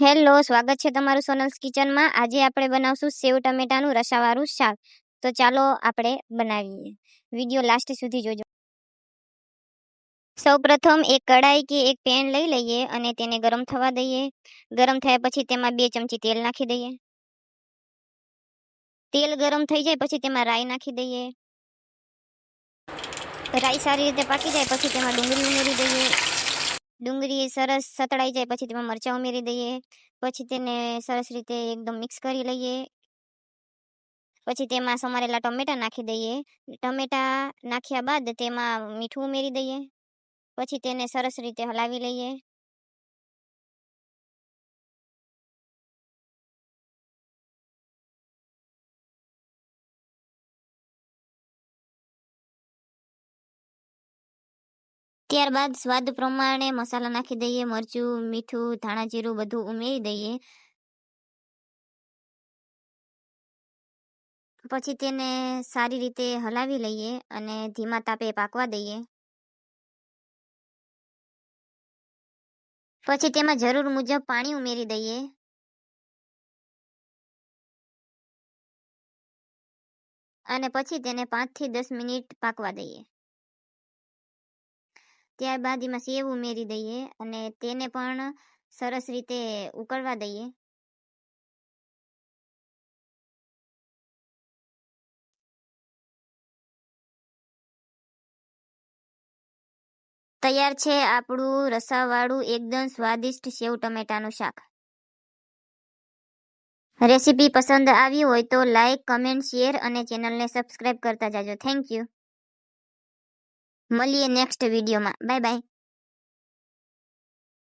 Hello, સ્વાગત છે તમારું સોનલ્સ કિચનમાં. આજે આપણે બનાવશું સેવ ટમેટાનું રસાવાળું શાક. તો ચાલો આપણે બનાવીએ. વીડિયો લાસ્ટ સુધી જોજો. સૌપ્રથમ એક કડાઈ કે એક પેન લઈ લઈએ અને તેને ગરમ થવા દઈએ. ગરમ થયા પછી તેમાં બે ચમચી તેલ નાખી દઈએ. તેલ ગરમ થઈ જાય પછી તેમાં રાઈ નાખી દઈએ. રાઈ સારી રીતે પાકી જાય પછી તેમાં ડુંગળી ઉમેરી દઈએ. ડુંગળી સરસ સતળાઈ જાય, પછી તેમાં મરચાં ઉમેરી દઈએ, પછી તેને સરસ રીતે એકદમ મિક્સ કરી લઈએ. પછી તેમાં સમારેલા ટમેટા નાખી દઈએ. ટમેટા નાખ્યા બાદ તેમાં મીઠું ઉમેરી દઈએ. પછી તેને સરસ રીતે હલાવી લઈએ. ત્યારબાદ સ્વાદ પ્રમાણે મસાલા નાખી દઈએ, મરચું, મીઠું ધાણા જીરું બધું ઉમેરી દઈએ. પછી તેને સારી રીતે હલાવી લઈએ અને ધીમા તાપે પાકવા દઈએ. પછી તેમાં જરૂર મુજબ પાણી ઉમેરી દઈએ. અને પછી તેને પાંચથી દસ મિનિટ પાકવા દઈએ. ત્યારબાદ એમાં સેવ ઉમેરી દઈએ અને તેને પણ સરસ રીતે ઉકળવા દઈએ. તૈયાર છે આપણું રસાવાળું એકદમ સ્વાદિષ્ટ સેવ ટમેટાનું શાક. રેસીપી પસંદ આવી હોય તો લાઈક, કમેન્ટ, શેર અને ચેનલને સબસ્ક્રાઇબ કરતા જાજો. Thank you. મળીએ નેક્સ્ટ વિડીયોમાં બાય બાય